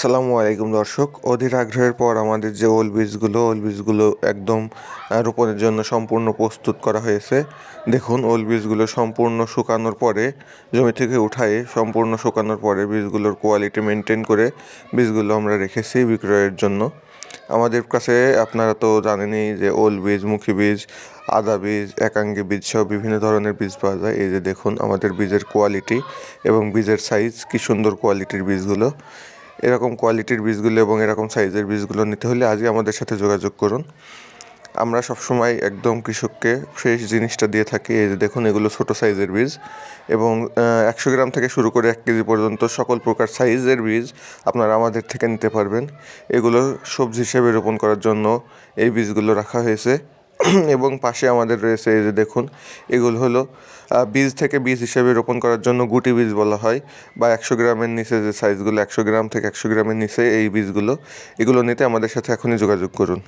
আসসালামু আলাইকুম দর্শক। অধীর আগ্রহের পর আমাদের যে ওল বীজগুলো ওল বীজগুলো একদম রোপণের জন্য সম্পূর্ণ প্রস্তুত করা হয়েছে। দেখুন ওল বীজগুলো সম্পূর্ণ শুকানোর পরে, জমি থেকে উঠায়ে সম্পূর্ণ শুকানোর পরে বীজগুলোর কোয়ালিটি মেনটেন করে বীজগুলো আমরা রেখেছি বিক্রয়ের জন্য। আমাদের কাছে আপনারা তো জানেনই যে ওল বীজ মুখী বীজ, আদা বীজ, একাঙ্গি বীজ সহ বিভিন্ন ধরনের বীজ পাওয়া যায়। এই যে দেখুন, আমাদের বীজের কোয়ালিটি এবং বীজের সাইজ কি সুন্দর কোয়ালিটির বীজগুলো। এরকম কোয়ালিটির বীজগুলো এবং এরকম সাইজের বীজগুলো নিতে হলে আজই আমাদের সাথে যোগাযোগ করুন। আমরা সবসময় একদম কৃষককে ফ্রেশ জিনিসটা দিয়ে থাকি। এই যে দেখুন, এগুলো ছোট সাইজের বীজ এবং একশো গ্রাম থেকে শুরু করে এক কেজি পর্যন্ত সকল প্রকার সাইজের বীজ আপনারা আমাদের থেকে নিতে পারবেন। এগুলো সবজি হিসেবে রোপণ করার জন্য এই বীজগুলো রাখা হয়েছে। এবং পাশে আমাদের রয়েছে এই যে দেখুন, এগুলো হলো বীজ থেকে বীজ হিসেবে রোপণ করার জন্য গুটি বীজ বলা হয় বা একশো গ্রামের নিচে যে সাইজগুলো একশো গ্রাম থেকে একশো গ্রামের নিচে এই বীজগুলো, এগুলো নিতে আমাদের সাথে এখনই যোগাযোগ করুন।